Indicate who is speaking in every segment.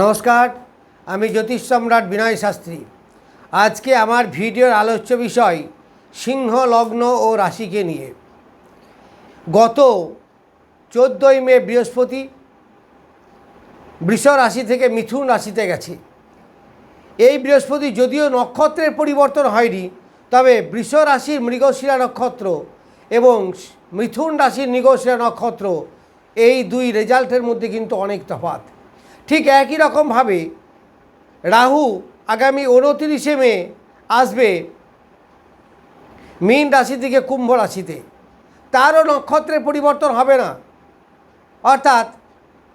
Speaker 1: নমস্কার, আমি জ্যোতিষ সম্রাট বিনয় শাস্ত্রী। আজকে আমার ভিডিওর আলোচ্য বিষয় সিংহ, লগ্ন ও রাশিকে নিয়ে। গত চোদ্দোই মে বৃহস্পতি বৃষ রাশি থেকে মিথুন রাশিতে গেছে। এই বৃহস্পতি যদিও নক্ষত্রের পরিবর্তন হয়নি, তবে বৃষ রাশির মৃগশিরা নক্ষত্র এবং মিথুন রাশির মৃগশিরা নক্ষত্র এই দুই রেজাল্টের মধ্যে কিন্তু অনেক তফাৎ। ঠিক একই রকমভাবে রাহু আগামী উনতিরিশে মে আসবে মীন রাশি থেকে কুম্ভ রাশিতে। তারও নক্ষত্রের পরিবর্তন হবে না। অর্থাৎ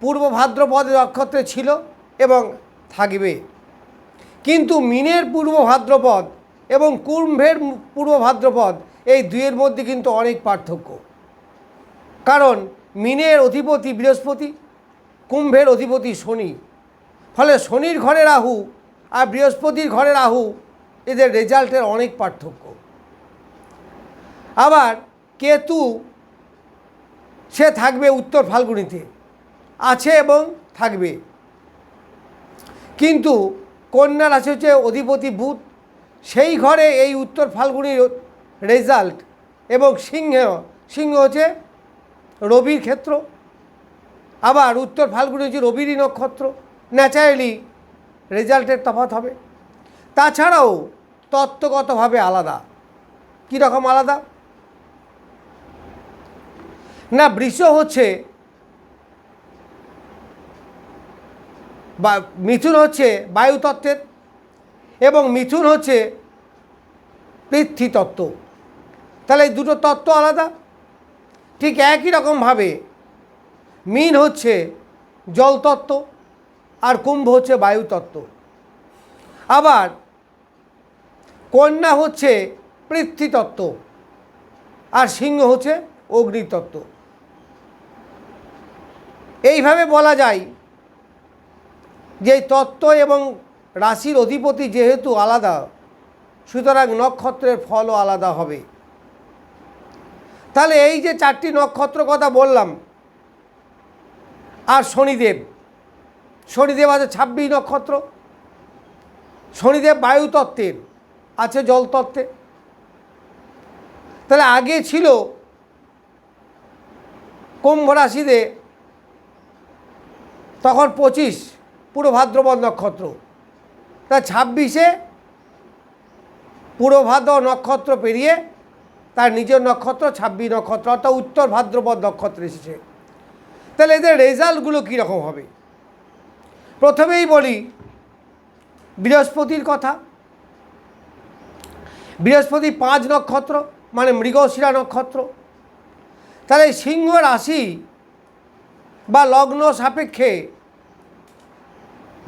Speaker 1: পূর্ব ভাদ্রপদ নক্ষত্রে ছিল এবং থাকবে। কিন্তু মিনের পূর্ব ভাদ্রপদ এবং কুম্ভের পূর্ব ভাদ্রপদ এই দুইয়ের মধ্যে কিন্তু অনেক পার্থক্য। কারণ মিনের অধিপতি বৃহস্পতি কুম্ভের অধিপতি শনি। ফলে শনির ঘরে রাহু আর বৃহস্পতির ঘরে রাহু এদের রেজাল্টের অনেক পার্থক্য। আবার কেতু, সে থাকবে উত্তর ফাল্গুনিতে, আছে এবং থাকবে। কিন্তু কন্যা রাশি হচ্ছে অধিপতি বুধ, সেই ঘরে এই উত্তর ফাল্গুনির রেজাল্ট এবং সিংহ সিংহ হচ্ছে রবির ক্ষেত্র। আবার উত্তর ফাল্গুনি হচ্ছে রবিরই নক্ষত্র। ন্যাচারালি রেজাল্টের তফাৎ হবে। তাছাড়াও তত্ত্বগতভাবে আলাদা। কী রকম আলাদা? না, বৃষ হচ্ছে বা মিথুন হচ্ছে বায়ুতত্ত্বের এবং মিথুন হচ্ছে পৃথ্বী তত্ত্ব তাহলে এই দুটো তত্ত্ব আলাদা? ঠিক একই রকমভাবে মিন হচ্ছে জলতত্ত্ব আর কুম্ভ হচ্ছে বায়ুতত্ত্ব আবার কন্যা হচ্ছে পৃথ্বীতত্ত্ব আর সিংহ হচ্ছে অগ্নিতত্ত্ব এইভাবে বলা যায় যে তত্ত্ব এবং রাশির অধিপতি যেহেতু আলাদা, সুতরাং নক্ষত্রের ফলও আলাদা হবে। তাহলে এই যে চারটি নক্ষত্র কথা বললাম আর শনিদেব। শনিদেব আছে ছাব্বিশ নক্ষত্র। শনিদেব বায়ুতত্ত্বের আছে জলতত্ত্বে তাহলে আগে ছিল কুম্ভ রাশিতে, তখন পঁচিশ পুরো ভাদ্রপদ নক্ষত্র। তা ছাব্বিশে পুরো ভাদ্র নক্ষত্র পেরিয়ে তার নিজের নক্ষত্র, ছাব্বিশ নক্ষত্র, অর্থাৎ উত্তর ভাদ্রপদ নক্ষত্র এসেছে। তাহলে এদের রেজাল্টগুলো কীরকম হবে? প্রথমেই বলি, বৃহস্পতির কথা। বৃহস্পতি পাঁচ নক্ষত্র মানে মৃগশিরা নক্ষত্র। তাহলে সিংহ রাশি বা লগ্ন সাপেক্ষে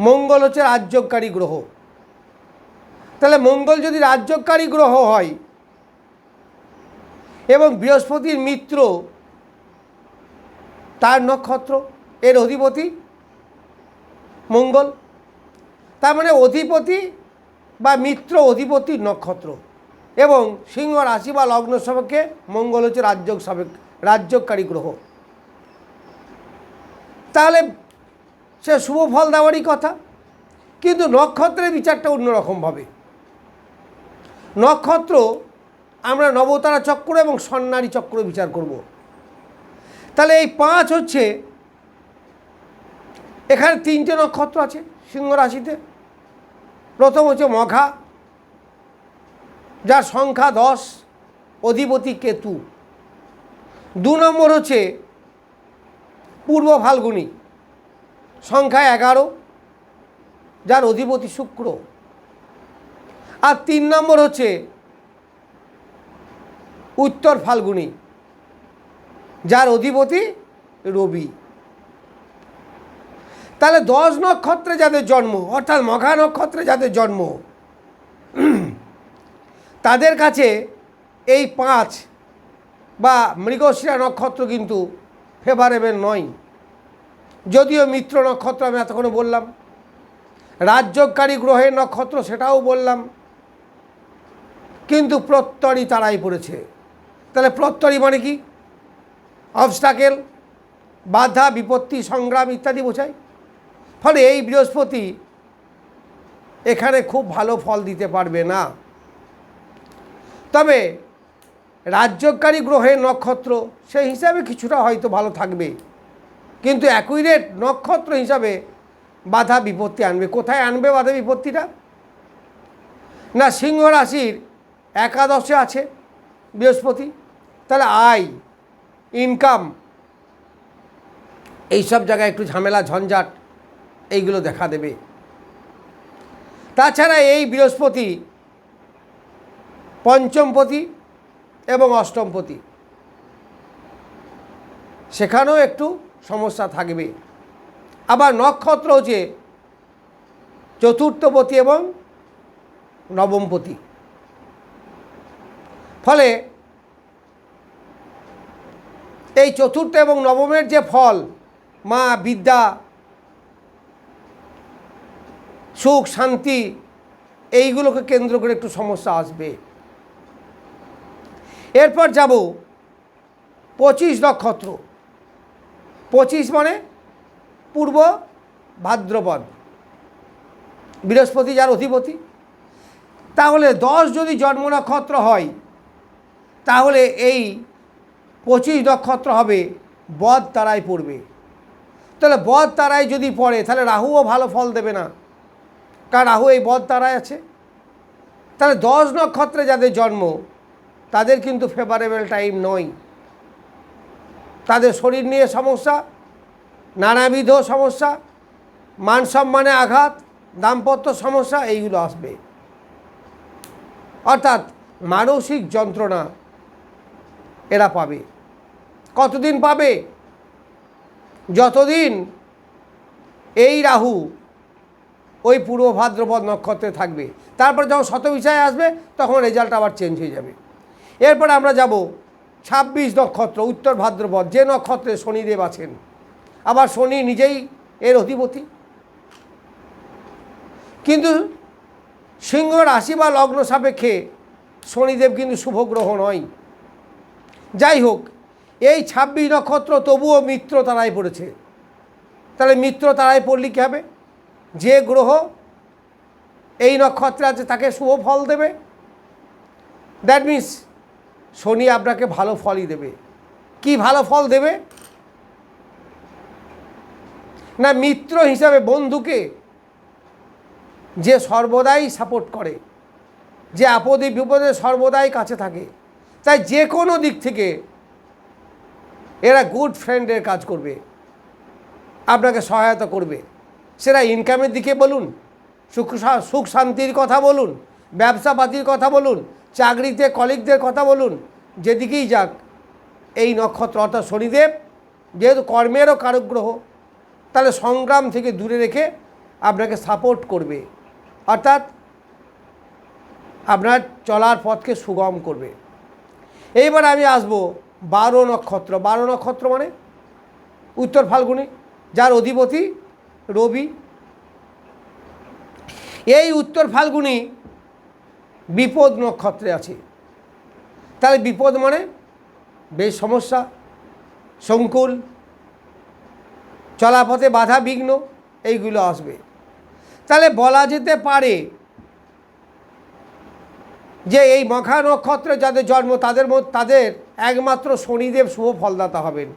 Speaker 1: মঙ্গল হচ্ছে রাজ্যকারী গ্রহ। তাহলে মঙ্গল যদি রাজ্যকারী গ্রহ হয় এবং বৃহস্পতির মিত্র তার নক্ষত্র, এর অধিপতি মঙ্গল। তার মানে অধিপতি বা মিত্র অধিপতির নক্ষত্র এবং সিংহ রাশি বা লগ্ন সাপেক্ষে মঙ্গল হচ্ছে রাজ্য সাপেক্ষ রাজ্যকারী গ্রহ। তাহলে সে শুভ ফল দেওয়ারই কথা, কিন্তু নক্ষত্রের বিচারটা অন্যরকমভাবে। নক্ষত্র, আমরা নবতারা চক্র এবং সন্ন্যারী চক্র বিচার করব। তাহলে এই পাঁচ হচ্ছে, এখানে তিনটে নক্ষত্র আছে, সিংহ রাশিতে। প্রথম হচ্ছে মঘা, যার সংখ্যা দশ, অধিপতি কেতু। দু নম্বর হচ্ছে পূর্ব ফাল্গুনি, সংখ্যা এগারো, যার অধিপতি শুক্র। আর তিন নম্বর হচ্ছে উত্তর ফাল্গুনি। যার অধিপতি রবি। তাহলে দশ নক্ষত্রে যাদের জন্ম, অর্থাৎ মঘা নক্ষত্রে যাদের জন্ম, তাদের কাছে এই পাঁচ বা মৃগশিরা নক্ষত্র কিন্তু ফেভারেবল নয়। যদিও মিত্র নক্ষত্র আমি এতক্ষণ বললাম রাজ্যকারী গ্রহের নক্ষত্র সেটাও বললাম, কিন্তু প্রত্যরই তারাই পড়েছে। তাহলে প্রত্যরই মানে কি? অবস্টাকেল বাধা, বিপত্তি, সংগ্রাম ইত্যাদি বোঝায়। ফলে এই বৃহস্পতি এখানে খুব ভালো ফল দিতে পারবে না। তবে রাজ্যকারী গ্রহের নক্ষত্র, সেই হিসাবে কিছুটা হয়তো ভালো থাকবে। কিন্তু অ্যাকুইরেট নক্ষত্র হিসাবে বাধা, বিপত্তি আনবে। কোথায় আনবে বাধা, বিপত্তিটা? না, সিংহ রাশির একাদশে আছে বৃহস্পতি। তাহলে আয়। ইনকাম। এইসব জায়গায় একটু ঝামেলা, ঝঞ্ঝাট, এইগুলো দেখা দেবে। তাছাড়া এই বৃহস্পতি পঞ্চমপতি এবং অষ্টমপতি সেখানেও একটু সমস্যা থাকবে। আবার নক্ষত্র হচ্ছে চতুর্থপতি এবং নবমপতি ফলে এই চতুর্থ এবং নবমের যে ফল, মা বিদ্যা, সুখ, শান্তি, এইগুলোকে কেন্দ্র করে একটু সমস্যা আসবে। এরপর যাব পঁচিশ নক্ষত্র। পঁচিশ মানে পূর্ব ভাদ্রপদ। বৃহস্পতি যার অধিপতি। তাহলে দশ যদি জন্ম নক্ষত্র হয়, তাহলে এই পঁচিশ নক্ষত্র হবে, বদ তারায় পড়বে। তাহলে বদ তারায় যদি পড়ে, তাহলে রাহুও ভালো ফল দেবে না। কারণ রাহু এই বদ তারায় আছে। তাহলে দশ নক্ষত্রে যাদের জন্ম, তাদের কিন্তু ফেভারেবল টাইম নয়। তাদের শরীর নিয়ে সমস্যা, নানাবিধ সমস্যা, মান সম্মানে আঘাত, দাম্পত্য সমস্যা, এইগুলো আসবে। অর্থাৎ মানসিক যন্ত্রণা এরা পাবে। কতদিন পাবে? যতদিন এই রাহু ওই পূর্ব ভাদ্রপদ নক্ষত্রে থাকবে, তারপর যখন শতবিষয় আসবে, তখন রেজাল্ট আবার চেঞ্জ হয়ে যাবে। এরপর আমরা যাব ছাব্বিশ নক্ষত্র, উত্তর ভাদ্রপদ, যে নক্ষত্রে শনিদেব আছেন। আবার শনি নিজেই এর অধিপতি। কিন্তু সিংহ রাশি বা লগ্ন সাপেক্ষে শনিদেব কিন্তু শুভ গ্রহ নয়। যাই হোক, এই ছাব্বিশ নক্ষত্র তবুও মিত্র তারাই পড়েছে। তাহলে মিত্র তারাই পড়লে কী হবে যে গ্রহ এই নক্ষত্রে আছে তাকে শুভ ফল দেবে। দ্যাট মিন্স শনি আপনাকে ভালো ফলই দেবে। কি ভালো ফল দেবে? না, মিত্র হিসাবে বন্ধুকে যে সর্বদাই সাপোর্ট করে, যে আপদে বিপদে সর্বদাই কাছে থাকে তাই যে কোনো দিক থেকে এরা গুড ফ্রেন্ডের কাজ করবে, আপনাকে সহায়তা করবে। সেটা ইনকামের দিকে বলুন, সুখ সুখ শান্তির কথা বলুন, ব্যবসাপাতির কথা বলুন, চাকরিতে কলিগদের কথা বলুন, যেদিকেই যাক, এই নক্ষত্র অর্থাৎ শনিদেব, যেহেতু কর্মেরও কারক গ্রহ তাহলে সংগ্রাম থেকে দূরে রেখে আপনাকে সাপোর্ট করবে। অর্থাৎ আপনার চলার পথকে সুগম করবে। এইবার আমি আসব বারো নক্ষত্র। বারো নক্ষত্র মানে? উত্তর ফাল্গুনি, যার অধিপতি রবি। এই উত্তর ফাল্গুনি বিপদ নক্ষত্রে আছে। তাহলে বিপদ মানে? বেশ সমস্যা, সংকুল, চলাপথে বাধা বিঘ্ন, এইগুলো আসবে। তাহলে বলা যেতে পারে যে এই মখা নক্ষত্রে যাদের জন্ম, তাদের তাদের একমাত্র শনিদেব শুভ ফলদাতা হবেন।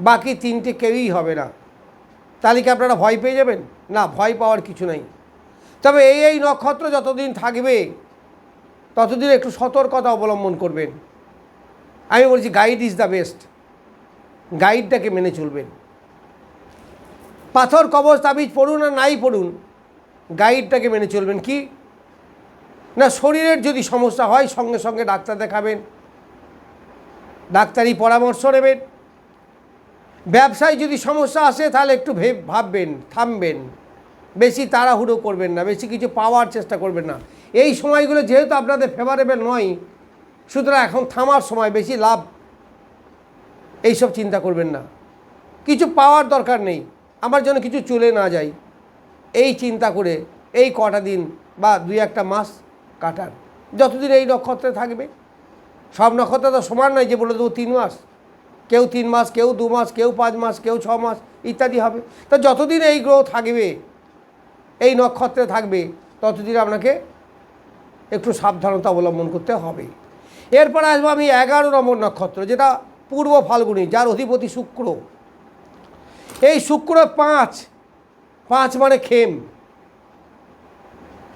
Speaker 1: বাকি তিনটে কেউই হবে না। তাহলে কি আপনারা ভয় পেয়ে যাবেন? না, ভয় পাওয়ার কিছু নাই। তবে এই এই নক্ষত্র যতদিন থাকবে, ততদিন একটু সতর্কতা অবলম্বন করবেন। আমি বলছি গাইড ইজ দ্য বেস্ট গাইডটাকে মেনে চলবেন। পাথর, কবচ, তাবিজ পড়ুন আর নাই পড়ুন গাইডটাকে মেনে চলবেন। কি? না, শরীরের যদি সমস্যা হয়, সঙ্গে সঙ্গে ডাক্তার দেখাবেন। ডাক্তারি পরামর্শ নেবেন। ব্যবসায় যদি সমস্যা আসে, তাহলে একটু ভেব, ভাববেন, থামবেন। বেশি তাড়াহুড়ো করবেন না, বেশি কিছু পাওয়ার চেষ্টা করবেন না। এই সময়গুলো যেহেতু আপনাদের ফেভারেবল নয়, সুতরাং এখন থামার সময়, বেশি লাভ এইসব চিন্তা করবেন না। কিছু পাওয়ার দরকার নেই, আমার জন্য কিছু চলে না যায় এই চিন্তা করে, এই কটা দিন বা দুই একটা মাস কাটান। যতদিন এই নক্ষত্রে থাকবে, সব নক্ষত্র তো সমান নয় যে বলে দেবো তিন মাস। কেউ তিন মাস, কেউ দু মাস, কেউ পাঁচ মাস, কেউ ছ মাস, ইত্যাদি হবে। তা যতদিন এই গ্রহ থাকবে, এই নক্ষত্রে থাকবে, ততদিন আপনাকে একটু সাবধানতা অবলম্বন করতে হবে। এরপর আসব আমি এগারো নম্বর নক্ষত্র, যেটা পূর্ব ফাল্গুনি, যার অধিপতি শুক্র। এই শুক্র পাঁচ পাঁচ মানে খেম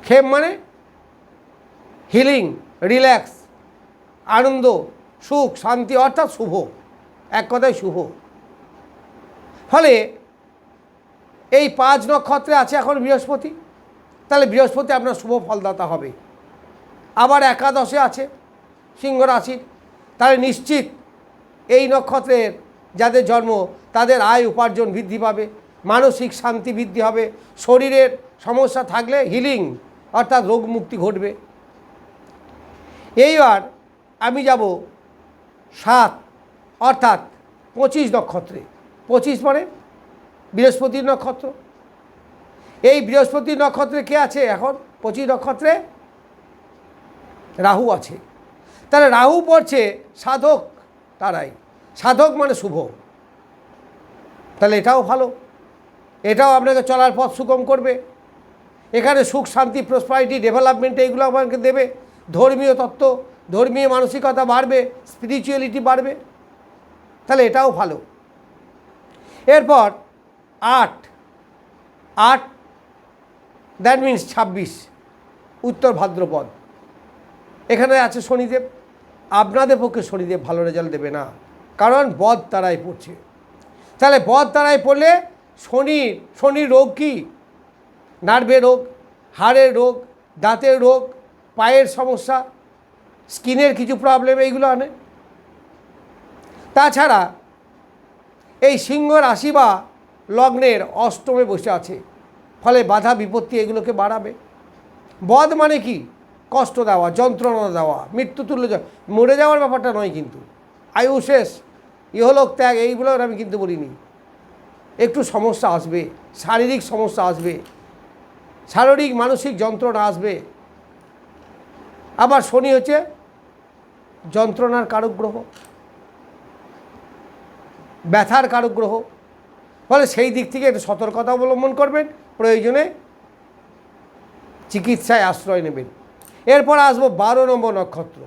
Speaker 1: খেম মানে হিলিং, রিল্যাক্স, আনন্দ, সুখ, শান্তি অর্থাৎ শুভ। এক কথায় শুভ। ফলে এই পাঁচ নক্ষত্রে আছে এখন বৃহস্পতি। তাহলে বৃহস্পতি আপনার শুভ ফলদাতা হবে। আবার একাদশে আছে সিংহ রাশির তাহলে নিশ্চিত এই নক্ষত্রের যাদের জন্ম, তাদের আয় উপার্জন বৃদ্ধি পাবে, মানসিক শান্তি বৃদ্ধি হবে, শরীরের সমস্যা থাকলে হিলিং অর্থাৎ রোগ মুক্তি ঘটবে। এইবার আমি যাব সাত, অর্থাৎ পঁচিশ নক্ষত্রে। পঁচিশ মানে বৃহস্পতির নক্ষত্র। এই বৃহস্পতি নক্ষত্রে কে আছে এখন? পঁচিশ নক্ষত্রে রাহু আছে। তাহলে রাহু পড়ছে সাধক তারাই। সাধক মানে শুভ। তাহলে এটাও ভালো। এটাও আপনাকে চলার পথ সুগম করবে। এখানে সুখ, শান্তি প্রসপারিটি ডেভেলপমেন্ট এইগুলো আপনাকে দেবে। ধর্মীয় তত্ত্ব, ধর্মীয় মানসিকতা বাড়বে স্পিরিচুয়ালিটি বাড়বে। তাহলে এটাও ভালো। এরপর আট। আট দ্যাট মিন্স ছাব্বিশ, উত্তর ভাদ্রপদ। এখানে আছে শনিদেব। আপনাদের পক্ষে শনিদেব ভালো রেজাল্ট দেবে না, কারণ বদ তারাই পড়ছে। তাহলে বদ তারাই পড়লে শনির শনির রোগ কি? নার্ভের রোগ, হাড়ের রোগ, দাঁতের রোগ পায়ের সমস্যা, স্কিনের কিছু প্রবলেম এইগুলো আনে। তাছাড়া এই সিংহ রাশি বা লগ্নের অষ্টমে বসে আছে, ফলে বাধা বিপত্তি এগুলোকে বাড়াবে। বধ মানে কি? কষ্ট দেওয়া, যন্ত্রণা দেওয়া, মৃত্যু তুল্য মরে যাওয়ার ব্যাপারটা নয় কিন্তু। আয়ু শেষ, ইহলোক ত্যাগ, এইগুলো আমি কিন্তু বলিনি। একটু সমস্যা আসবে, শারীরিক সমস্যা আসবে, শারীরিক, মানসিক যন্ত্রণা আসবে আবার শনি হচ্ছে যন্ত্রণার কারক গ্রহ ব্যথার কারক গ্রহ ফলে সেই দিক থেকে একটু সতর্কতা অবলম্বন করবেন, প্রয়োজনে চিকিৎসায় আশ্রয় নেবেন। এরপর আসব বারো নম্বর নক্ষত্র,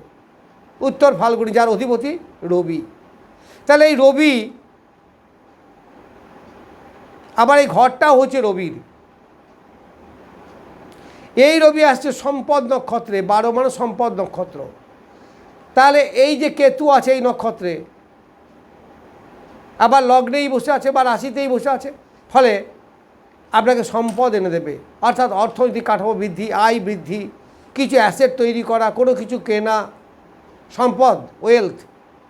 Speaker 1: উত্তর ফাল্গুনি, যার অধিপতি রবি। তাহলে এই রবি, আবার এই ঘরটাও হচ্ছে রবির। এই রবি আসছে সম্পদ নক্ষত্রে, বারো মানে সম্পদ নক্ষত্র। তাহলে এই যে কেতু আছে এই নক্ষত্রে, আবার লগ্নেই বসে আছে বা রাশিতেই বসে আছে, ফলে আপনাকে সম্পদ এনে দেবে। অর্থাৎ অর্থনৈতিক কাঠামো বৃদ্ধি, আয় বৃদ্ধি, কিছু অ্যাসেট তৈরি করা, কোনো কিছু কেনা, সম্পদ ওয়েলথ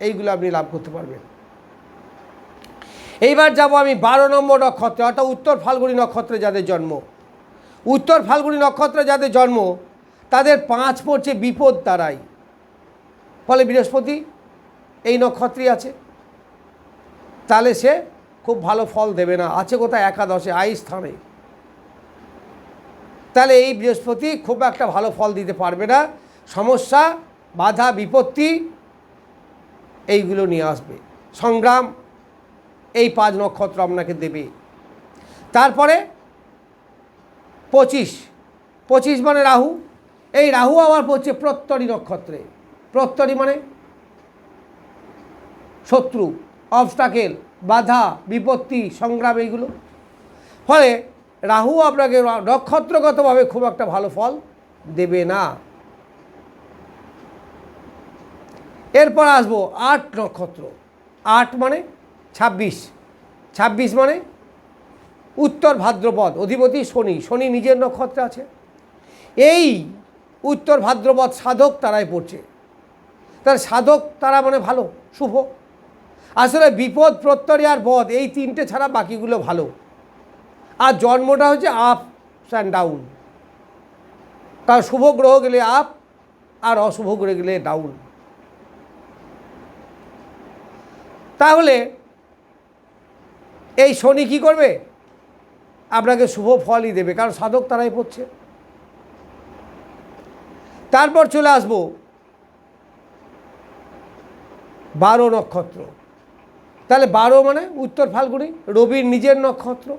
Speaker 1: এইগুলো আপনি লাভ করতে পারবেন। এইবার যাব আমি বারো নম্বর নক্ষত্রে, অর্থাৎ উত্তর ফাল্গুনি নক্ষত্রে যাদের জন্ম। উত্তর ফাল্গুনি নক্ষত্রে যাদের জন্ম, তাদের পাঁচ পড়ছে বিপদ তারাই ফলে বৃহস্পতি এই নক্ষত্রই আছে। তাহলে সে খুব ভালো ফল দেবে না। আছে কোথায়? একাদশে, আই স্থানে। তাহলে এই বৃহস্পতি খুব একটা ভালো ফল দিতে পারবে না। সমস্যা, বাধা, বিপত্তি এইগুলো নিয়ে আসবে। সংগ্রাম, এই পাঁচ নক্ষত্র আপনাকে দেবে। তারপরে পঁচিশ। পঁচিশ মানে রাহু। এই রাহু আবার পড়ছে প্রত্যরী নক্ষত্রে। প্রত্যরী মানে শত্রু অবস্টাকেল বাধা, বিপত্তি, সংগ্রাম এইগুলো। ফলে রাহু আপনাকে নক্ষত্রগতভাবে খুব একটা ভালো ফল দেবে না। এরপর আসব আট নক্ষত্র। আট মানে ছাব্বিশ। ছাব্বিশ মানে উত্তর ভাদ্রপদ, অধিপতি শনি শনি নিজের নক্ষত্রে আছে। এই উত্তর ভাদ্রপদ সাধক তারাই পড়ছে। তার সাধক তারা মানে ভালো, শুভ। আসলে বিপদ, প্রত্যয় আর বধ, এই তিনটে ছাড়া বাকিগুলো ভালো। আর জন্মটা হচ্ছে আপ অ্যান্ড ডাউন কারণ শুভ গ্রহ গেলে আপ আর অশুভ গ্রহ গেলে ডাউন তাহলে এই শনি কি করবে? আপনাকে শুভ ফলই দেবে, কারণ সাধক তারাই পড়ছে। তারপর চলে আসব বারো নক্ষত্র। তাহলে বারো মানে উত্তর ফাল্গুনি, রবির নিজের নক্ষত্র।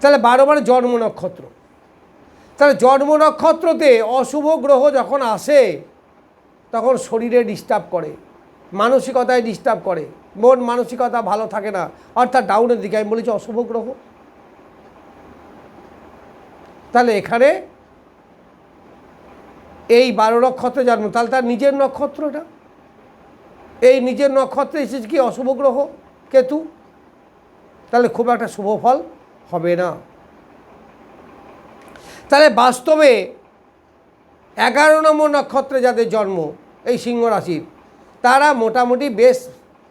Speaker 1: তাহলে বারো মানে জন্ম নক্ষত্র। তাহলে জন্ম নক্ষত্রতে অশুভ গ্রহ যখন আসে, তখন শরীরে ডিস্টার্ব করে, মানসিকতায় ডিস্টার্ব করে, মন মানসিকতা ভালো থাকে না, অর্থাৎ ডাউনের দিকে, আমি বলেছি অশুভ গ্রহ। তাহলে এখানে এই বারো নক্ষত্রে জন্ম। তাহলে তার নিজের নক্ষত্রটা? এই নিজের নক্ষত্রে এসেছে কি অশুভ গ্রহ, কেতু? তাহলে খুব একটা শুভ ফল হবে না। তাহলে বাস্তবে এগারো নম্বর নক্ষত্রে যাদের জন্ম, এই সিংহ রাশির, তারা মোটামুটি বেশ,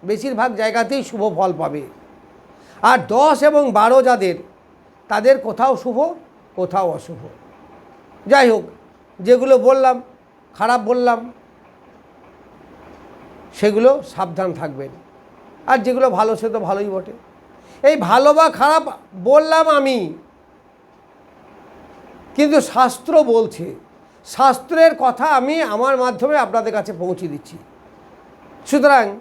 Speaker 1: বেশিরভাগ জায়গাতেই শুভ ফল পাবে। আর দশ এবং বারো যাদের, তাদের কোথাও শুভ কোথাও অশুভ। যাই হোক, যেগুলো বললাম, খারাপ বললাম, সেগুলো সাবধান থাকবেন। আর যেগুলো ভালো, সে তো ভালোই বটে। এই ভালো বা খারাপ বললাম আমি, কিন্তু শাস্ত্র বলছে, শাস্ত্রের কথা আমি আমার মাধ্যমে আপনাদের কাছে পৌঁছে দিচ্ছি। সুতরাং,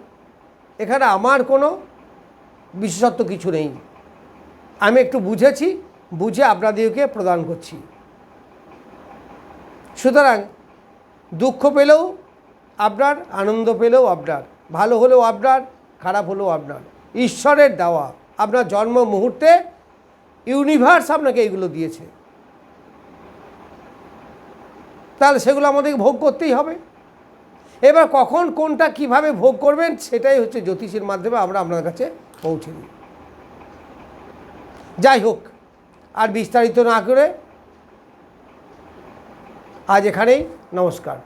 Speaker 1: এখানে আমার কোনো বিশেষত্ব কিছু নেই। আমি একটু বুঝেছি বুঝে আপনাদেরকে প্রদান করছি। সুতরাং দুঃখ পেলেও আপনার, আনন্দ পেলেও আপনার, ভালো হলেও আপনার, খারাপ হলেও আপনার। ঈশ্বরের দেওয়া, আপনার জন্ম মুহূর্তে ইউনিভার্স আপনাকে এইগুলো দিয়েছে। তাহলে সেগুলো আমাদেরকে ভোগ করতেই হবে। এবার কখন কোনটা কীভাবে ভোগ করবেন সেটাই হচ্ছে জ্যোতিষের মাধ্যমে আমরা আপনার কাছে পৌঁছে দিই। যাই হোক আর বিস্তারিত না করে আজ এখানেই নমস্কার।